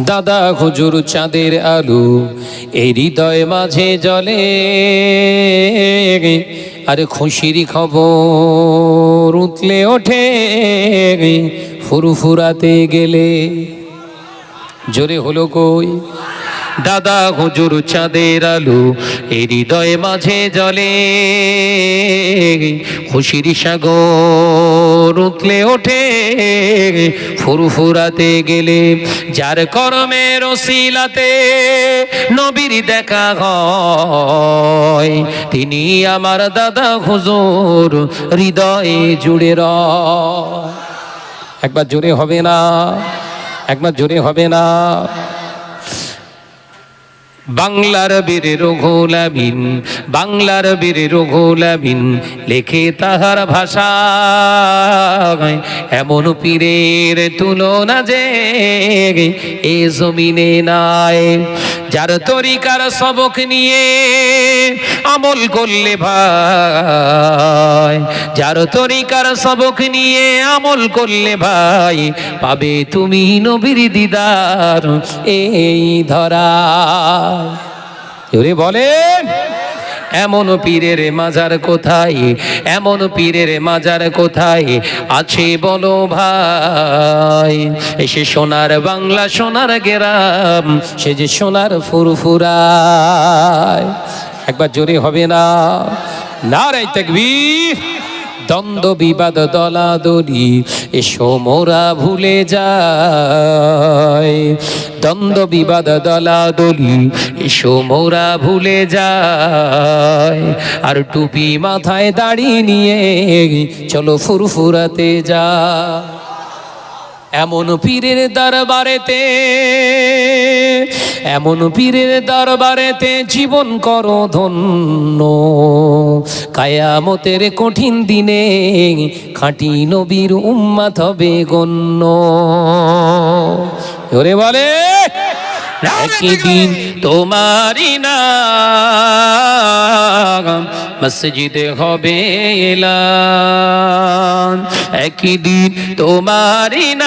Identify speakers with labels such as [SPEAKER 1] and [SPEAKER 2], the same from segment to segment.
[SPEAKER 1] দাদা হুজুর চাঁদের আলু, এই হৃদয় মাঝে জলে। আরে খুশির খবর উতলে ওঠে, ফুরফুরাতে গেলে। জোরে হলো কই? দাদা হুজুর চাঁদের আলু হৃদয় মাঝে জলে। খুশির সাগর উতলে ওঠে, ফুরফুরাতে গেলে যার করমের ওসিলাতে নবীর দেখা হয়। তিনি আমার দাদা হুজুর, হৃদয়ে জুড়ে র। একবার জোরে হবে না, একবার জোরে হবে না। বাংলার বীর রঘুলাবিন, বাংলার বীর রঘুলাবিন, লেখে তাহার ভাষা। এমন পীরের তুলনা যে এ জমিনে নাই। যার তরিকার সবক নিয়ে আমল করলে ভাই, যার তরিকার সবক নিয়ে আমল করলে ভাই, পাবে তুমি নবীর দিদার এই ধরা। বলেন। এমন পীরের মাজার কোথায়? এমন পীরের মাজার কোথায়? আছে বলো ভাই, এসে সোনার বাংলা, সোনার গেরাম, সে যে সোনার ফুরফুরায়। একবার জোরে হবে না? নারাই তাকবীর। দ্বন্দ্ব বিবাদ দলাদলি, এসো মোরা ভুলে যায় দ্বন্দ্ব বিবাদ দলাদলি, এসো মোরা ভুলে যায় আর টুপি মাথায় দাড়ি নিয়ে চলো ফুরফুরাতে যা। এমন পীরের দরবারেতে এমন পীরের দরবারেতে জীবন করো ধন্য। কায়ামতের কঠিন দিনে খাঁটি নবীর উম্মাত হবে গণ্য। বলে একই দিন তোমারই নাম মসজিদে হবে এলান। একই দিন তোমারই নাম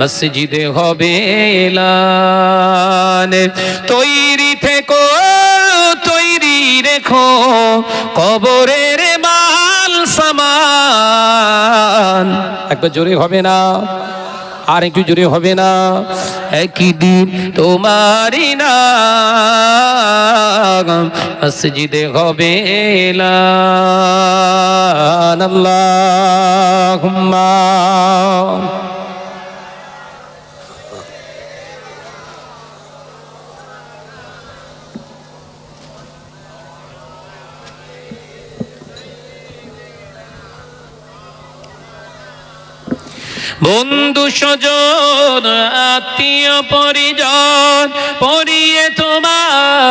[SPEAKER 1] মসজিদে হবে এলান। তৈরি থেকো, তৈরি রেখো, কবরের মাল সামান। একবার জোরে হবে না? আর একটু জোরে হবে না। একই দিন তোমারি না মসজিদে হবে এলান বন্ধু স্বজন আত্মীয় পরিজন পরিয়ে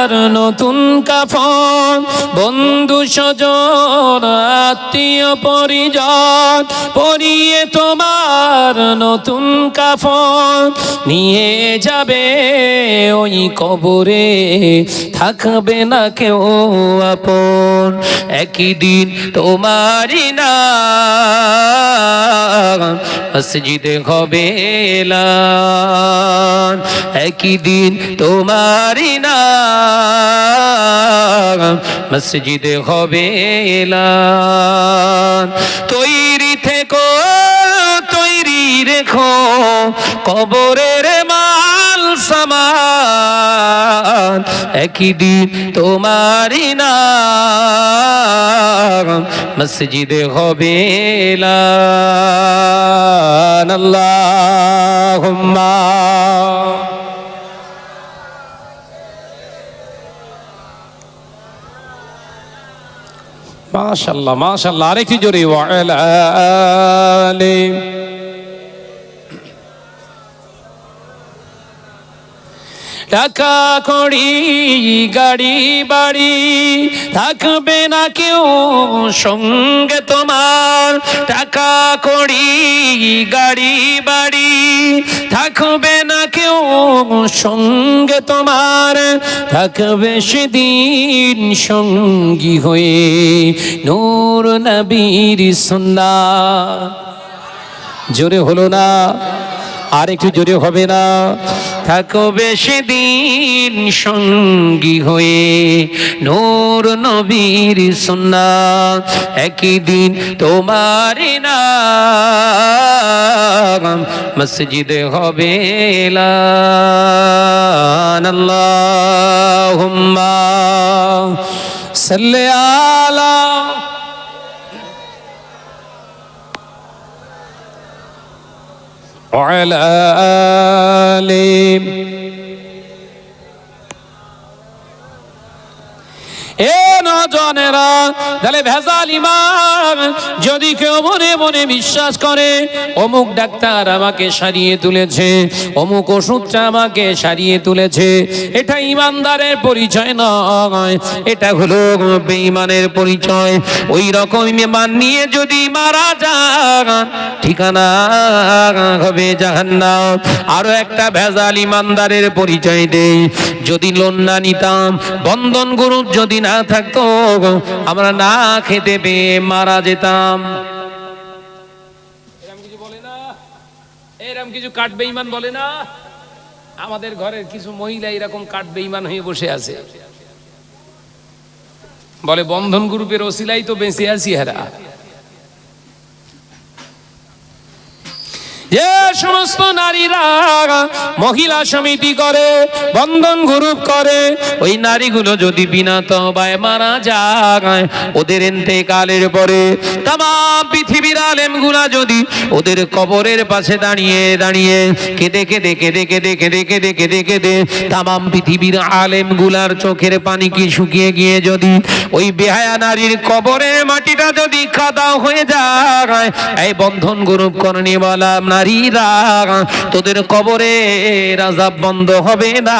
[SPEAKER 1] তোমার নতুন কাফন। বন্ধু স্বজন আত্মীয়, পরিজন, পরিয়ে তোমার নতুন কাফন। নিয়ে যাবে ওই কবরে, থাকবে না কেউ আপন। একই দিন তোমারই না মসজিদে হবে একই দিন তোমারই না মসজিদে হবে তৈরি থেকো, তৈরি রেখো, কবরের মাল সামান। একই দিন তোমারই না মসজিদে হবে এলান মাশাল্লাহ মাশাল্লাহ আরেকটি জোরে ওয়ালা আলি টাকা কড়ি, গাড়ি, বাড়ি। থাকবে না কেউ সঙ্গে তোমার। টাকা কড়ি, গাড়ি, বাড়ি। থাকবে না কেউ সঙ্গে তোমার। থাকবে সেদিন সঙ্গী হয়ে নূর নবীর সন্না জোরে হলো না। আর একটু জোরে হবে না। থাকো বেশি দিন সঙ্গী হয়ে, নূর নবীর সুন্না একই দিন তোমার নাম মসজিদে হবে আল্লাহুম্মা সাল্লি وعلى آلي এ নজনেরা, তাহলে ভেজাল ইমান যদি কেউ মনে মনে বিশ্বাস করে, অমুক ডাক্তার আমাকে সারিয়ে তুলেছে, অমুক ওষুধটা আমাকে সারিয়ে তুলেছে, এটা ইমানদারের পরিচয় নয়, এটা হলো বেঈমানের পরিচয়। ওই রকম ইমান নিয়ে যদি মারা যান, ঠিকানা হবে জাহান্নাম। আরও একটা ভেজাল ইমানদারের পরিচয় দেই, যদি লোন না নিতাম, বন্ধন গ্রুপ যদি না থাকতো আমরা না খেতে পেয়ে মারা যেতাম। এরম কিছু বলে না, এরম কিছু কাঠ বেঈমান বলে না। আমাদের ঘরের কিছু মহিলা এরকম কাঠ বেঈমান হয়ে বসে আছে। বলে, বন্ধন গ্রুপের ওসিলাই তো বেঁচে আছি হেরা। যে সমস্ত নারীরা মহিলা সমিতি করে, বন্ধন গ্রুপ করে, ওই নারীগুলো যদি বিনা তবায় মারা যায়, ওদের এতেকালের পরে তাম পৃথিবীর আলেমগুলা যদি ওদের কবরের পাশে দাঁড়িয়ে দাঁড়িয়ে কেঁদে কেঁদে কেঁদে কেঁদে কেঁদে কেঁদে কেঁদে কেঁদে তাম পৃথিবীর আলেমগুলার চোখের পানি কি শুকিয়ে গিয়ে যদি ওই বেহায়া নারীর কবরের মাটিটা যদি খাদা হয়ে যায়, এই বন্ধন গ্রুপ করণী বলা নারীরা, তোদের কবরে রাজাব বন্ধ হবে না।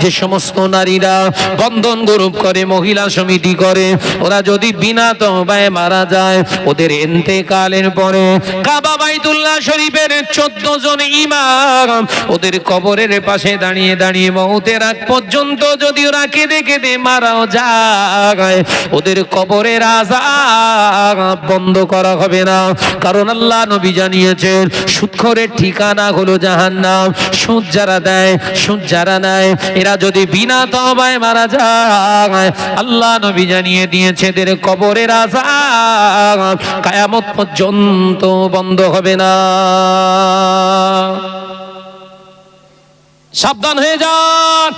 [SPEAKER 1] যে সমস্ত নারীরা বন্ধন গ্রুপ করে, মহিলা সমিতি করে, ওরা যদি বিনা তবায় মারা যায়, ওদের এন্তেকালের পরে কাবা বাইতুল্লাহ শরীফের চোদ্দ জন ইমাম ওদের কবরের পাশে দাঁড়িয়ে দাঁড়িয়ে মৌতের আগ পর্যন্ত যদি ওরা কেঁদে কেঁদে মারাও যায়, ওদের কবরের আজাব বন্ধ করা হবে না। কারণ আল্লাহ নবী জানিয়েছেন সুৎখরের ঠিকানা হলো জাহান্নাম। সুদ যারা দেয়, সুদ যারা নেয়, এরা যদি বিনা তবায় মারা যায়, আল্লাহ নবী জানিয়ে দিয়েছে, এদের কবরের আজাব কায়ামত পর্যন্ত বন্ধ হবে না। সাবধান হয়ে যান।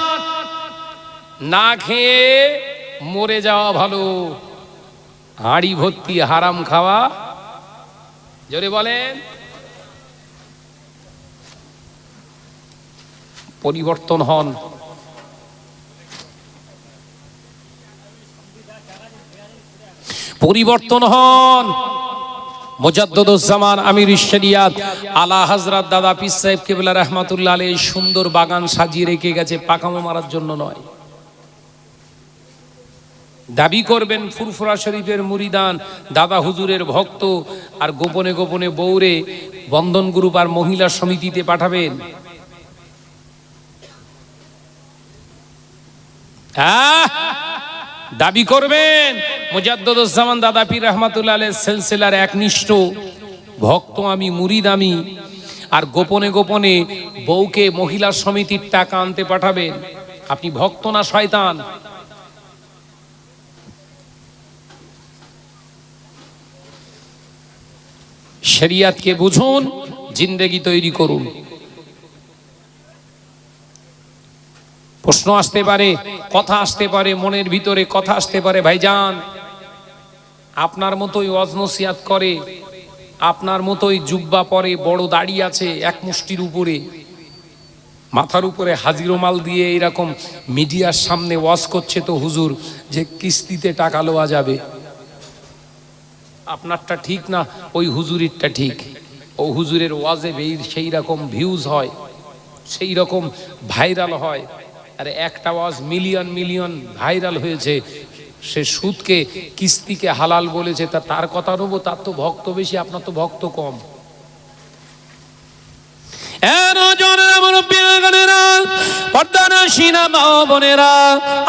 [SPEAKER 1] না খেয়ে মরে যাওয়া ভালো। হাঁড়ি ভর্তি হারাম খাওয়া। জোরে বলেন। পরিবর্তন হন। পরিবর্তন হন। মোজাদ্দুজ্জামান আমির শরিয়াত আলা হাজরাত দাদা পিস সাহেব কেবলা রহমাতুল্লাহ আলী সুন্দর বাগান সাজিয়ে রেখে গেছে, পাকামো মারার জন্য নয়। দাবি করবেন ফুরফুরা শরীফের মুরিদান, দাদা হুজুরের ভক্ত, আর গোপনে গোপনে বৌরে বন্ধন গ্রুপ আর মহিলা সমিতিতে পাঠাবেন। দাবি করবেন। মুজাদ্দুজ্জামান দাদা পীর রহমাতুল্লাহ আলের সেলসেলার একনিষ্ঠ ভক্ত আমি, মুরিদ আমি। আর গোপনে গোপনে বউকে মহিলা সমিতির টাকা আনতে পাঠাবেন। আপনি ভক্ত না শয়তান? শরিয়াতকে বুঝুন, জিন্দেগি তৈরি করুন। প্রশ্ন আসতে পারে, কথা আসতে পারে, মনের ভিতরে কথা আসতে পারে, ভাইজান, আপনার মতোই অজনসিয়াত করে, আপনার মতোই জুব্বা পরে বড় দাড়ি আছে এক মুষ্টির উপরে, মাথার উপরে হাজিরো মাল দিয়ে এরকম মিডিয়ার সামনে ওয়াজ করছে তো হুজুর যে কিস্তিতে টাকা লওয়া যাবে। আপনারটা ঠিক না, ওই হুজুরিরটা ঠিক। ও হুজুরের ওয়াজে সেই রকম ভিউজ হয় সেই রকম ভাইরাল হয়। আরে একটা ওয়াজ মিলিয়ন মিলিয়ন ভাইরাল হয়েছে। সে সুদকে, কিস্তিকে হালাল বলেছে, তা তার কথা নেব তার তো ভক্ত বেশি, আপনার তো ভক্ত কম। এর জন্য মুরব্বী আগানেরা, পর্দানা আসি না মা বোনেরা?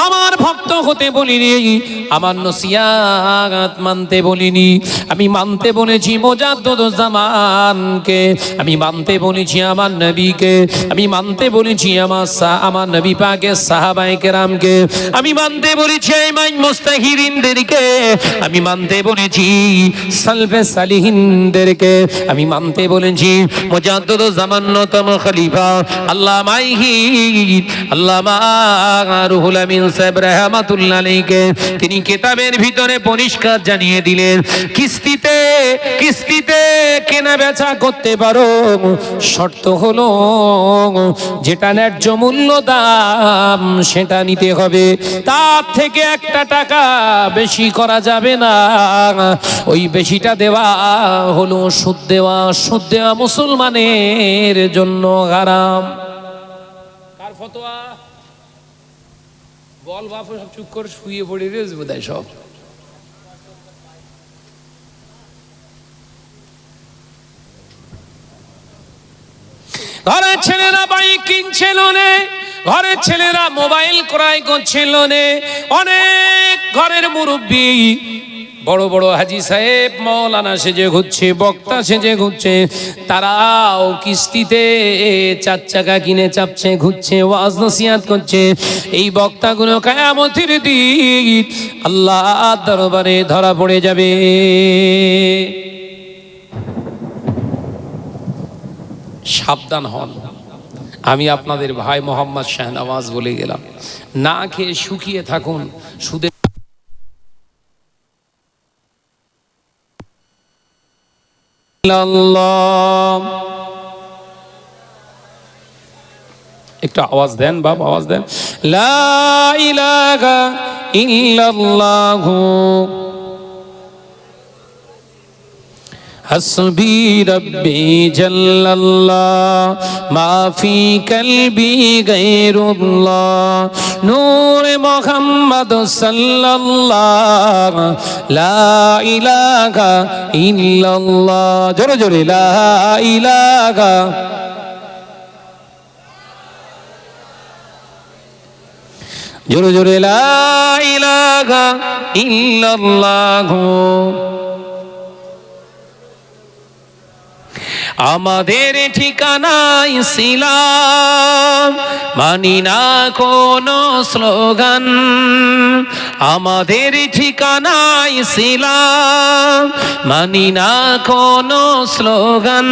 [SPEAKER 1] আমার ভক্ত হতে বলিনি আমার নসিয়াত মানতে বলিনি। আমি মানতে বলেছি মোজাদ্দুজ্জামানকে আমি মানতে বলেছি আমার নবীকে আমি মানতে বলেছি আমার আমার নবী পাকের সাহাবায়ে কেরামকে। আমি মানতে বলেছি আইমান মুস্তাহিরিনদেরকে আমি মানতে বলেছি সালফে সালিহিনদেরকে। আমি মানতে বলেছি মোজাদ্দুজ্জামান নতম খলিফা আল্লাহ মাইহি রুহুল তিনি কিতাবের ভিতরে পরিষ্কার জানিয়ে দিলেন, কিস্তিতে কিস্তিতে কেনা বেচা করতে পারো। শর্ত হলো, যেটা ন্যায্য মূল্য দাম, সেটা নিতে হবে। তার থেকে একটা টাকা বেশি করা যাবে না। ওই বেশিটা দেওয়া হলো, সুদ দেওয়া সুদ দেওয়া মুসলমানের জন্য হারাম। কার ফতোয়া। বল বাপ সব চুপ করে শুয়ে পড়ে রয়েছে বোধ সব। ঘরের ছেলেরা বাইক কিনছে লোনে ঘরের ছেলেরা মোবাইল ক্রয় করছে লোনে অনেক ঘরের মুরব্বী বড় বড় হাজি সাহেব, মৌলানা সেজে ঘুরছে, বক্তা সেজে ঘুরছে, তারাও কিস্তিতে চার চাকা কিনে চাপছে, ঘুরছে, ওয়াজ নসিহাত করছে। এই বক্তাগুলো কায়ামতির দিন আল্লাহ দরবারে ধরা পড়ে যাবে। সাবধান হন। আমি আপনাদের ভাই মোহাম্মদ শাহনওয়াজ বলে গেলাম। না খেয়ে শুকিয়ে থাকুন, সুদে একটু আওয়াজ দেন বাপ আওয়াজ দেন। লা ইলাহা ইল্লাল্লাহু। حسبي ربي جل الله ما في قلبي غير الله نور محمد صلى الله لا إله إلا الله جرى جرى لا إله جرى جرى لا إله إلا الله আমাদের ঠিকানাই ছিলাম। মানি না কোনো স্লোগান। আমাদের ঠিকানাই ছিলাম। মানি না কোনো স্লোগান।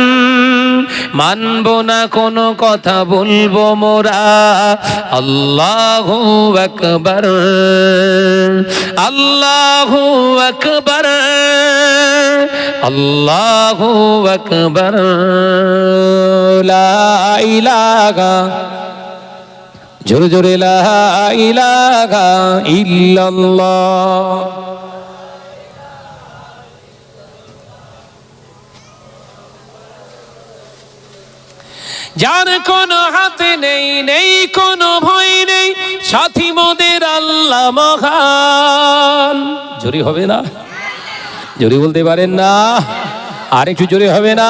[SPEAKER 1] মানব না কোনো কথা বলব মোরা। আল্লাহু আকবার। আল্লাহু আকবার। আল্লাহু আকবার, লা ইলাহা, জোরে জোরে লা ইলাহা ইল্লাল্লাহ। যার কোনো হাতে নেই নেই, কোনো ভয় নেই, সাথী মোদের আল্লাহ মহান। জোরে হবে না? জোরে বলতে পারেন না। আর একটু জোরে হবে না।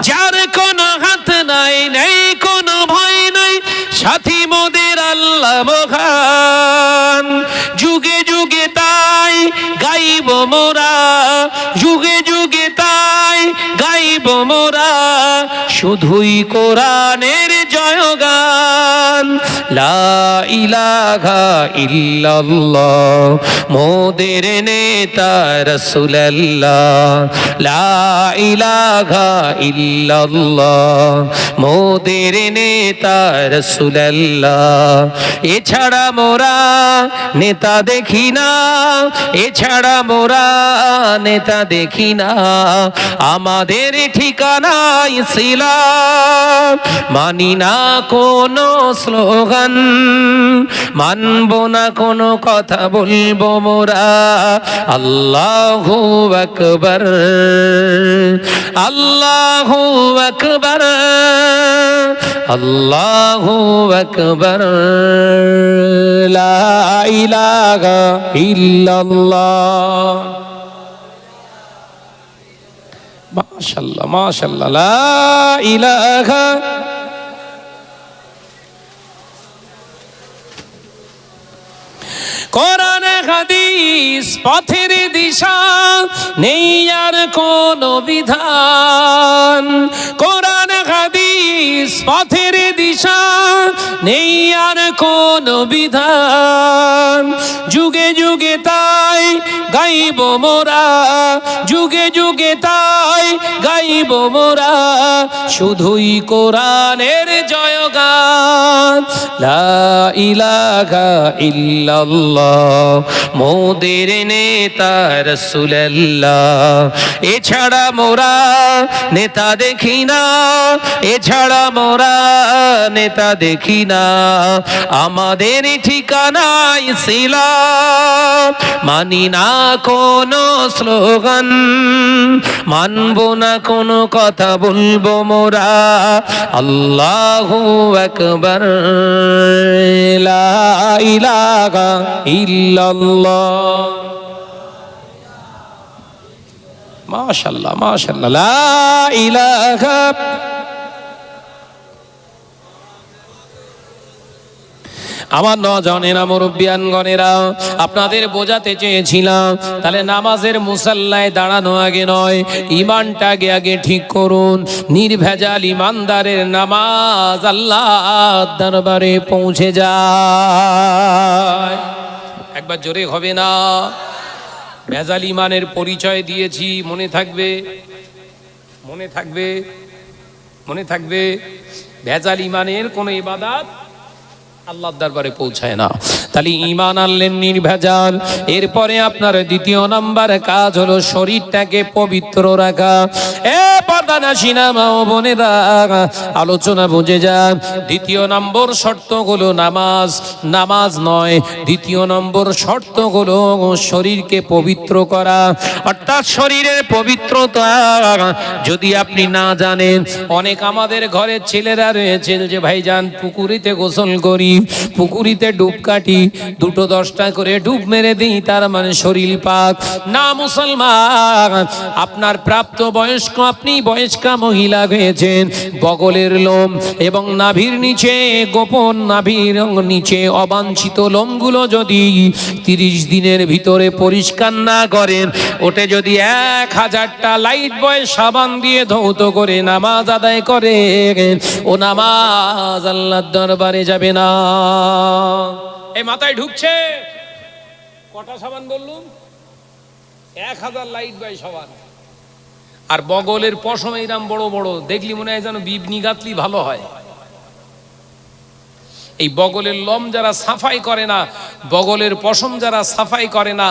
[SPEAKER 1] যার কোনো হাত নাই, নেই, কোনো ভয় নাই, সাথী মোদের আল্লাহ মহান। যুগে যুগে তাই গাইব মোরা, যুগে যুগে তাই গাইব মোরা। শুধুই কোরআনের জয়গান। মোদের নেতা ইল্লাল্লাহ, মোদের নেতা রাসূলুল্লাহ। এছাড়া মোরা নেতা দেখি না, এছাড়া মোরা নেতা দেখি না। আমাদের ঠিকানা ইসলাম মানি না কোনো স্লোগান মানব না কোনো কথা বলব মোরা। আল্লাহু আকবার। আল্লাহু আকবার। আল্লাহু আকবার। মাশাল্লাহ মাশাল্লাহ। লা ইলাহা কোরআন হাদিস পথের দিশা নেই আর কোন বিধান। কোরআন, হাদিস পথের দিশা নেই আর কোন বিধান। যুগে যুগে তাই গাইব মোরা, যুগে যুগে তাই গাইব মোরা। শুধুই কোরআনের ইল্লাল্লাহ, মোদের নেতা রাসূলুল্লাহ। এছাড়া মোরা নেতা দেখি না, এছাড়া মোরা নেতা দেখি না। আমাদের ঠিকানা ইসলাম মানি না কোনো স্লোগান, মানব না কোনো কথা বলব মোরা। আল্লাহু আকবার। মাশাআল্লাহ। লা ইলাহা আমার নজনেরা, মুরব্বিয়ানগণেরা, আপনাদের বোঝাতে চেয়েছিলাম, তাহলে নামাজের মুসাল্লায় দাঁড়ানো আগে নয় ইমানটা আগে আগে ঠিক করুন। নির্ভেজাল ইমানদারের নামাজ আল্লাহ দরবারে পৌঁছে যায়। একবার জোরে হবে না? ভেজাল ইমানের পরিচয় দিয়েছি, মনে থাকবে? মনে থাকবে? মনে থাকবে? ভেজাল ইমানের কোনো ইবাদাত আল্লাহর দরবারে পৌঁছায় না। তাহলে ইমান আনলেন নির্ভেজাল। এরপরে আপনার দ্বিতীয় নাম্বার কাজ হলো শরীরটাকে পবিত্র রাখা। এ আলোচনা বুঝে যান। দ্বিতীয় নম্বর শর্ত হলো নামাজ। নামাজ নয়, দ্বিতীয় নম্বর শর্ত হলো শরীরকে পবিত্র করা। অর্থাৎ শরীরের পবিত্রতা, যদি আপনি না জানেন। অনেক আমাদের ঘরের ছেলেরা রয়েছেন যে, ভাইজান, পুকুরিতে গোসল করি, পুকুরিতে ডুব কাটি দুটো দশটা করে ডুব মেরে দিই, তার মানে শরীর পাক। না মুসলমান, আপনার প্রাপ্ত বয়স্ক, আপনি বয়স্কা মহিলা হয়েছেন। বগলের লোম এবং নাভির নিচে, গোপন নাভির নিচে অবাঞ্ছিত লোমগুলো যদি তিরিশ দিনের ভিতরে পরিষ্কার না করেন, ওটে যদি এক হাজারটা লাইট বয় সাবান দিয়ে ধৌত করে নামাজ আদায় করে ও নামাজ আল্লাহর দরবারে যাবে না। এই মাথায় ঢুকছে। কটা সাবান বললুম? এক হাজার লাইট বাই সাবান। আর বগলের পশম এইরাম বড় বড়, দেখলি মনে হয় যেন বিবনি গাতলি ভালো হয়। এই বগলের লম যারা সাফাই করে না, বগলের পশম যারা সাফাই করে না,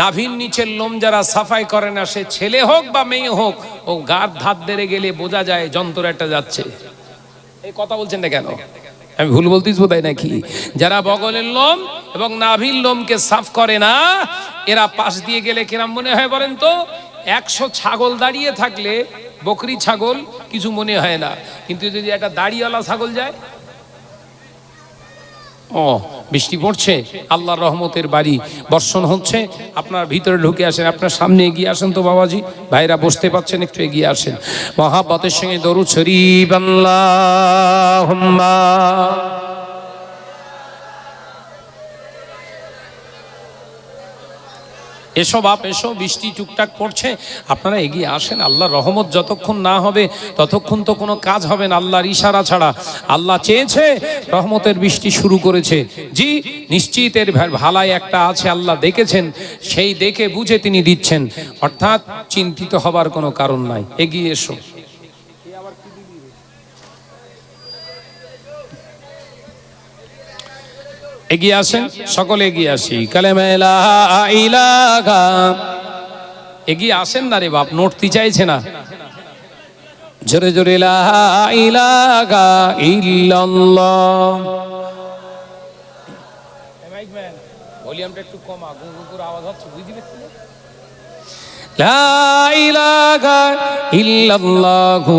[SPEAKER 1] নাভির নিচের লোম যারা সাফাই করে না, সে ছেলে হোক বা মেয়ে হোক, ও গার ধাত দেড়ে গেলে বোঝা যায় যন্ত্র একটা যাচ্ছে। এই কথা বলছেন না কেন? আমি ভুল বলতেছি বোধ নাকি? যারা বগলের লোম এবং নাভির লোমকে সাফ করে না, এরা পাশ দিয়ে গেলে কিরাম মনে হয় বলেন তো? একশো ছাগল দাঁড়িয়ে থাকলে বকরি ছাগল কিছু মনে হয় না। কিন্তু যদি একটা দাড়িওয়ালা ছাগল যায় ও, বৃষ্টি পড়ছে? আল্লাহর রহমতের বাড়ি বর্ষণ হচ্ছে। আপনার ভিতরে ঢুকে আসেন, আপনার সামনে এগিয়ে আসেন তো বাবাজি। ভাইরা বসতে পাচ্ছেন একটু এগিয়ে আসেন। মহাব্বতের সঙ্গে দরু শরীফ আল্লাহুম্মা এসো বাপ, এসো, বৃষ্টি টুকটাক পড়ছে। আপনারা এগিয়ে আসেন, আল্লাহ রহমত যতক্ষণ না হবে, ততক্ষণ তো কোনো কাজ হবে না, আল্লাহর ইশারা ছাড়া। আল্লাহ চেয়েছে, রহমতের বৃষ্টি শুরু করেছে। জি নিশ্চিতের ভালাই একটা আছে, আল্লাহ দেখেছেন। সেই দেখে বুঝে তিনি দিচ্ছেন। অর্থাৎ চিন্তিত হবার কোনো কারণ নাই। এগিয়ে এসো। এগিয়ে আসেন? সকলে এগিয়ে আসি। কালেমা ইলাহা ইলাহা। এগিয়ে আসেন না রে বাপ নড়তে চাইছে না। জোরে জোরে লা ইলাহা ইল্লাল্লাহ। ভলিউমটা একটু কমা গুগুর আওয়াজ হচ্ছে, বুঝতে পারছি লা ইলাহা ইল্লাল্লাহু